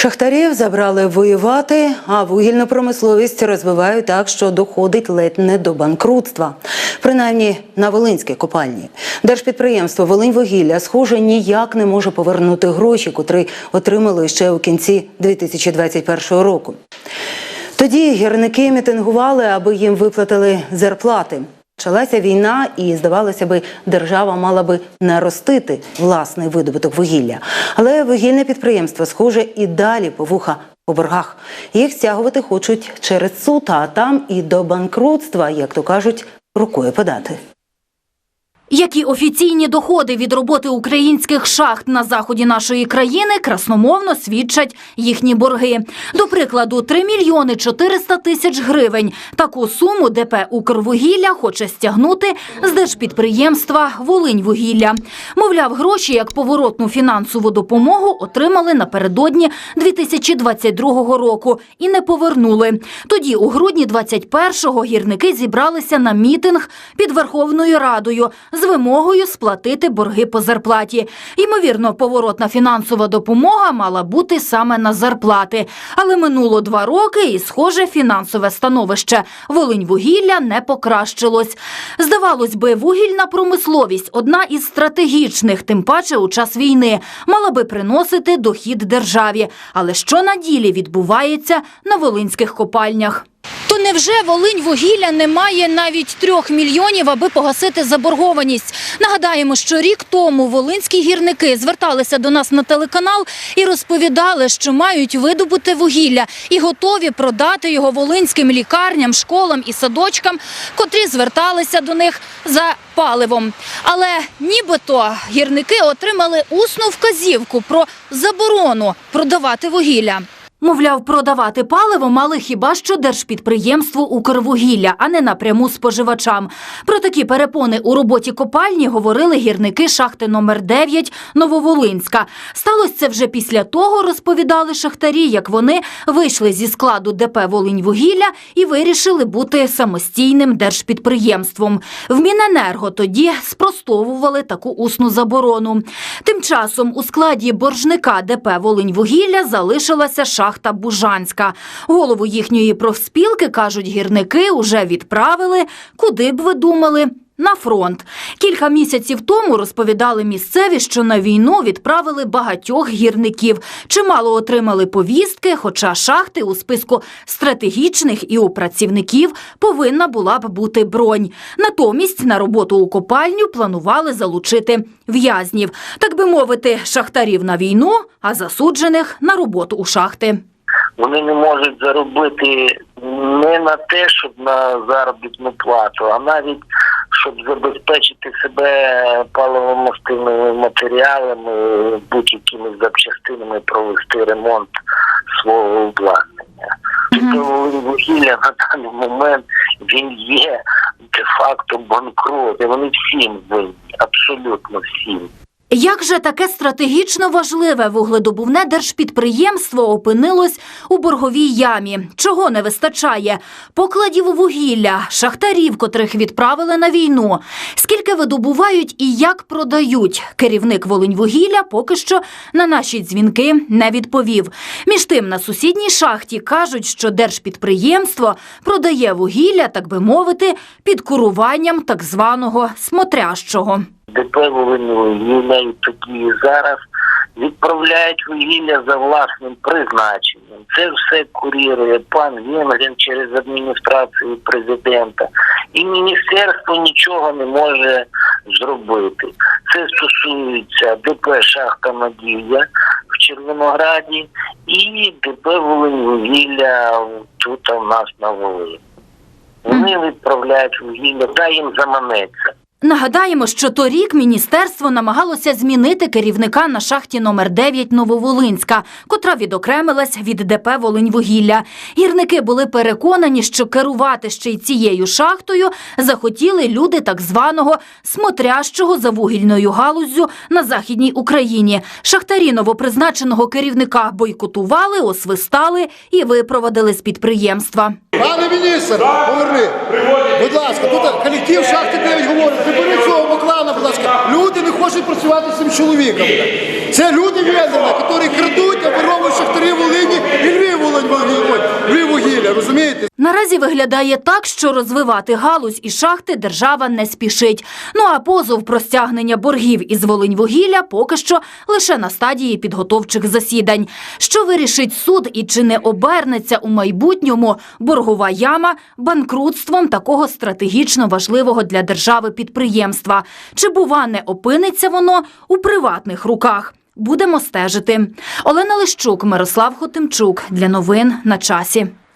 Шахтарів забрали воювати, а вугільну промисловість розвивають так, що доходить ледь не до банкрутства. Принаймні на Волинській копальні. Держпідприємство Волиньвугілля, схоже, ніяк не може повернути гроші, котрі отримали ще у кінці 2021 року. Тоді гірники мітингували, аби їм виплатили зарплати. Почалася війна, і здавалося би, держава мала би наростити власний видобуток вугілля. Але вугільне підприємство, схоже, і далі по вуха по боргах. Їх стягувати хочуть через суд, а там і до банкрутства, як то кажуть, рукою подати. Які офіційні доходи від роботи українських шахт на заході нашої країни красномовно свідчать їхні борги. До прикладу, 3 мільйони 400 тисяч гривень. Таку суму ДП «Укрвугілля» хоче стягнути з держпідприємства «Волиньвугілля». Мовляв, гроші як поворотну фінансову допомогу отримали напередодні 2022 року і не повернули. Тоді, у грудні 21-го, гірники зібралися на мітинг під Верховною Радою з вимогою сплатити борги по зарплаті. Ймовірно, поворотна фінансова допомога мала бути саме на зарплати. Але минуло два роки і, схоже, фінансове становище Волиньвугілля не покращилось. Здавалось би, вугільна промисловість одна із стратегічних, тим паче у час війни, мала би приносити дохід державі. Але що на ділі відбувається на волинських копальнях? Невже Волинь вугілля не має навіть трьох мільйонів, аби погасити заборгованість? Нагадаємо, що рік тому волинські гірники зверталися до нас на телеканал і розповідали, що мають видобути вугілля і готові продати його волинським лікарням, школам і садочкам, котрі зверталися до них за паливом. Але нібито гірники отримали усну вказівку про заборону продавати вугілля. Мовляв, продавати паливо мали хіба що держпідприємству «Укрвугілля», а не напряму споживачам. Про такі перепони у роботі копальні говорили гірники шахти номер 9 Нововолинська. Сталося це вже після того, розповідали шахтарі, як вони вийшли зі складу ДП «Волиньвугілля» і вирішили бути самостійним держпідприємством. В Міненерго тоді спростовували таку усну заборону. Тим часом у складі боржника ДП «Волиньвугілля» залишилася шахта Бужанська. Голову їхньої профспілки, кажуть гірники, уже відправили. Куди б ви думали? На фронт. Кілька місяців тому розповідали місцеві, що на війну відправили багатьох гірників. Чимало отримали повістки, хоча шахти у списку стратегічних і у працівників повинна була б бути бронь. Натомість на роботу у копальню планували залучити в'язнів. Так би мовити, шахтарів на війну, а засуджених на роботу у шахти. Вони не можуть заробити не на те, щоб на заробітну плату, а навіть щоб забезпечити себе паливомастильними матеріалами, будь-якими запчастинами, провести ремонт свого обладнання. Тобто вугілля на даний момент він є де-факто банкрот. І вони всім винні, абсолютно всім. Як же таке стратегічно важливе вугледобувне держпідприємство опинилось у борговій ямі? Чого не вистачає? Покладів вугілля, шахтарів, котрих відправили на війну. Скільки видобувають і як продають? Керівник Волиньвугілля поки що на наші дзвінки не відповів. Між тим, на сусідній шахті кажуть, що держпідприємство продає вугілля, так би мовити, під куруванням так званого смотрящого. ДП вугілля і тоді і зараз відправляють вугілля за власним призначенням. Це все курірує пан Венгрін через адміністрацію президента. І міністерство нічого не може зробити. Це стосується ДП Шахта Надія в Червонограді і ДП Волиньвугілля тут у нас на Волині. Вони відправляють вугілля, дай їм заманеться. Нагадаємо, що торік міністерство намагалося змінити керівника на шахті номер 9 Нововолинська, котра відокремилась від ДП Волиньвугілля. Гірники були переконані, що керувати ще й цією шахтою захотіли люди так званого смотрящого за вугільною галуззю на західній Україні. Шахтарі новопризначеного керівника бойкотували, освистали і випровадили з підприємства. Пане міністр, поверни. Будь ласка, тут колектив шахти 9 говорить, заберіть цього Баклана, будь ласка. Люди не хочуть працювати з цим чоловіком. Це люди Вєзерна, які крадуть, оборовують шахтарі Волині і Львів Волині розумієте? Наразі виглядає так, що розвивати галузь і шахти держава не спішить. Ну а позов про стягнення боргів із Волиньвугілля поки що лише на стадії підготовчих засідань. Що вирішить суд і чи не обернеться у майбутньому боргова яма банкрутством такого стратегічно важливого для держави підприємства? Чи бува не опиниться воно у приватних руках? Будемо стежити. Олена Лищук, Мирослав Хотимчук для новин на часі.